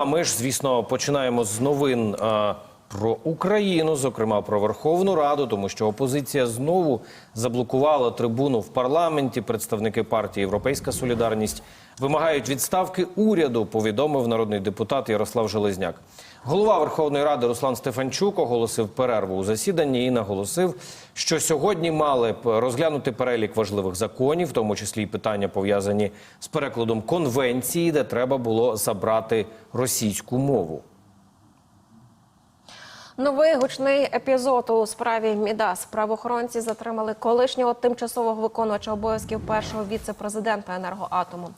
А ми ж, звісно, починаємо з новин про Україну, зокрема про Верховну Раду, тому що опозиція знову заблокувала трибуну в парламенті. Представники партії Європейська Солідарність вимагають відставки уряду. Повідомив народний депутат Ярослав Железняк. Голова Верховної Ради Руслан Стефанчук оголосив перерву у засіданні і наголосив, що сьогодні мали б розглянути перелік важливих законів, в тому числі й питання пов'язані з перекладом конвенції, де треба було забрати російську мову. Новий гучний епізод у справі Мідас. Правоохоронці затримали колишнього тимчасового виконувача обов'язків першого віце-президента енергоатому.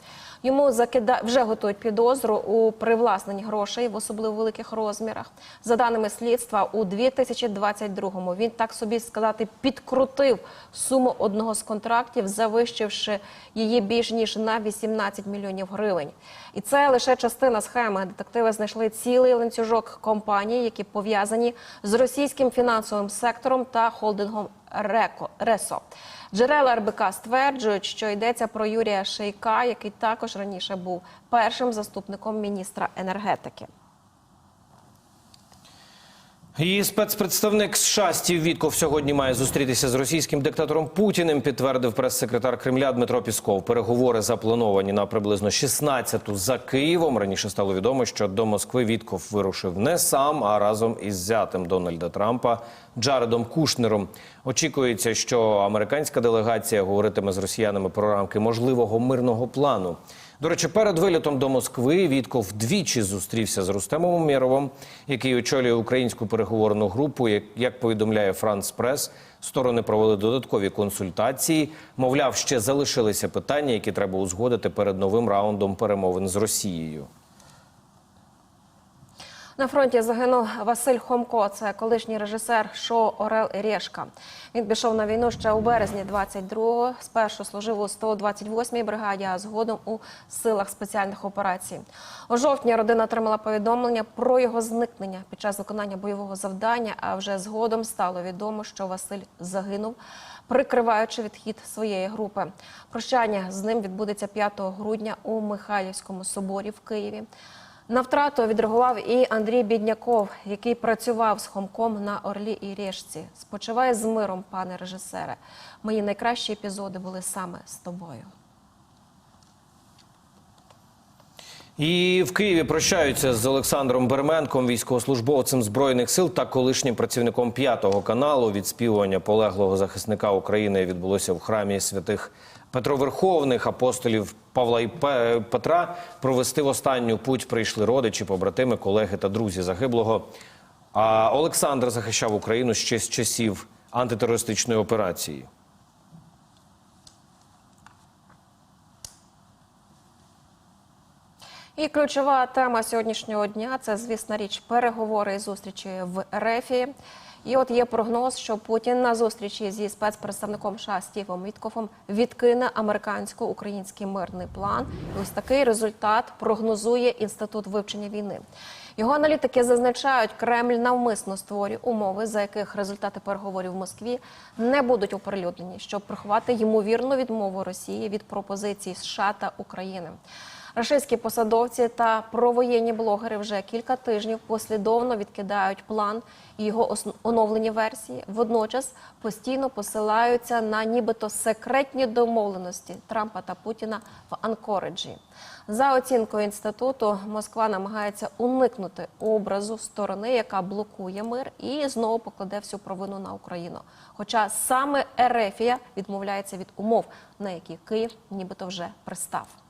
Йому закида... вже готують підозру у привласненні грошей в особливо великих розмірах. За даними слідства, у 2022-му він так собі сказати підкрутив суму одного з контрактів, завищивши її більш ніж на 18 мільйонів гривень. І це лише частина схеми. Детективи знайшли цілий ланцюжок компаній, які пов'язані з російським фінансовим сектором та холдингом Реко Ресо. Джерела РБК стверджують, що йдеться про Юрія Шейка, який також раніше був першим заступником міністра енергетики. І спецпредставник США Стів Вітков сьогодні має зустрітися з російським диктатором Путіним. Підтвердив прес-секретар Кремля Дмитро Пісков. Переговори заплановані на приблизно 16-ту за Києвом. Раніше стало відомо, що до Москви Вітков вирушив не сам, а разом із зятем Дональда Трампа Джаредом Кушнером. Очікується, що американська делегація говоритиме з росіянами про рамки можливого мирного плану. До речі, перед вилітом до Москви Вітков двічі зустрівся з Рустемом Умєровим, який очолює українську переговорну групу. Як, повідомляє Франс Прес, сторони провели додаткові консультації. Мовляв, ще залишилися питання, які треба узгодити перед новим раундом перемовин з Росією. На фронті загинув Василь Хомко. Це колишній режисер шоу Орел і Решка. Він пішов на війну ще у березні 22-го. Спершу служив у 128-й бригаді, а згодом у силах спеціальних операцій. У жовтні родина отримала повідомлення про його зникнення під час виконання бойового завдання. А вже згодом стало відомо, що Василь загинув, прикриваючи відхід своєї групи. Прощання з ним відбудеться 5 грудня у Михайлівському соборі в Києві. На втрату відреагував і Андрій Бідняков, який працював з Хомком на Орлі і Рєшці. Спочиває з миром, пане режисере. Мої найкращі епізоди були саме з тобою. І в Києві прощаються з Олександром Берменком, військовослужбовцем збройних сил та колишнім працівником п'ятого каналу. Відспівування полеглого захисника України відбулося в храмі святих Петроверховних апостолів Павла і Петра. Провести в останню путь прийшли родичі, побратими, колеги та друзі загиблого. А Олександр захищав Україну ще з часів антитерористичної операції. І ключова тема сьогоднішнього дня це, звісна річ, переговори і зустрічі в РЕФі. І от є прогноз, що Путін на зустрічі зі спецпредставником США Стівом Віткофом відкине американсько-український мирний план. І ось такий результат прогнозує інститут вивчення війни. Його аналітики зазначають, Кремль навмисно створює умови, за яких результати переговорів в Москві не будуть оприлюднені, щоб приховати ймовірну відмову Росії від пропозицій США та України. Рашистські посадовці та провоєнні блогери вже кілька тижнів послідовно відкидають план і його оновлені версії. Водночас постійно посилаються на нібито секретні домовленості Трампа та Путіна в Анкориджі. За оцінкою інституту, Москва намагається уникнути образу сторони, яка блокує мир, і знову покладе всю провину на Україну. Хоча саме Ерефія відмовляється від умов, на які Київ нібито вже пристав.